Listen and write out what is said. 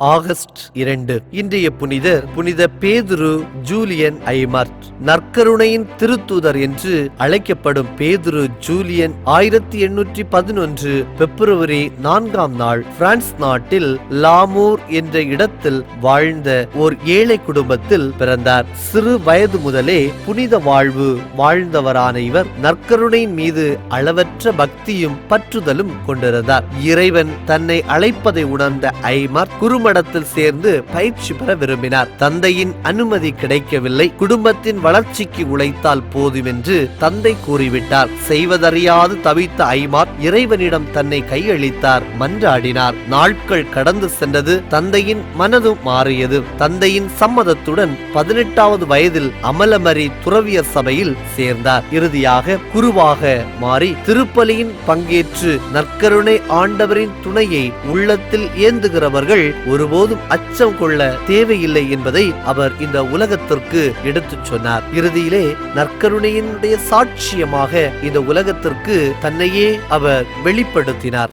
August இரண்டு. இன்றைய புனிதர் புனித பேதுரு ஜூலியன் ஐமார்ட் நற்கருணையின் திருத்தூதர் என்று அழைக்கப்படும் பேதுரு ஜூலியன் ஆயிரத்தி எண்ணூற்றி பதினொன்று பிப்ரவரி நான்காம் நாள் பிரான்ஸ் நாட்டில் லாமூர் என்ற இடத்தில் வாழ்ந்த ஓர் ஏழை குடும்பத்தில் பிறந்தார். சிறு வயது முதலே புனித வாழ்வு வாழ்ந்தவரான இவர் நற்கருணையின் மீது அளவற்ற பக்தியும் பற்றுதலும் கொண்டிருந்தார். இறைவன் தன்னை அழைப்பதை உணர்ந்த ஐமார் குறுமடத்தில் சேர்ந்து பயிற்சி பெற விரும்பினார். தந்தையின் அனுமதி கிடைக்கவில்லை. குடும்பத்தின் வளர்ச்சிக்கு உழைத்தால் போதும் என்று தந்தை கூறிவிட்டார். செய்வதறியாது தவித்த ஐமார் இறைவனிடம் தன்னை கையளித்தார் மன்றாடினார். நாட்கள் கடந்து சென்றது தந்தையின் மனது மாறியது. தந்தையின் சம்மதத்துடன் பதினெட்டாவது வயதில் அமலமரி துறவியர் சபையில் சேர்ந்தார். இறுதியாக குருவாக மாறி திருப்பலியின் பங்கேற்று நற்கருணை ஆண்டவரின் துணையை உள்ளத்தில் ஏந்துகிறவர்கள் ஒருபோதும் அச்சம் கொள்ள தேவையில்லை என்பதை அவர் இந்த உலகத்திற்கு எடுத்துச் சொன்னார். இறுதியிலே நற்கருணையினுடைய சாட்சியமாக இந்த உலகத்திற்கு தன்னையே அவர் வெளிப்படுத்தினார்.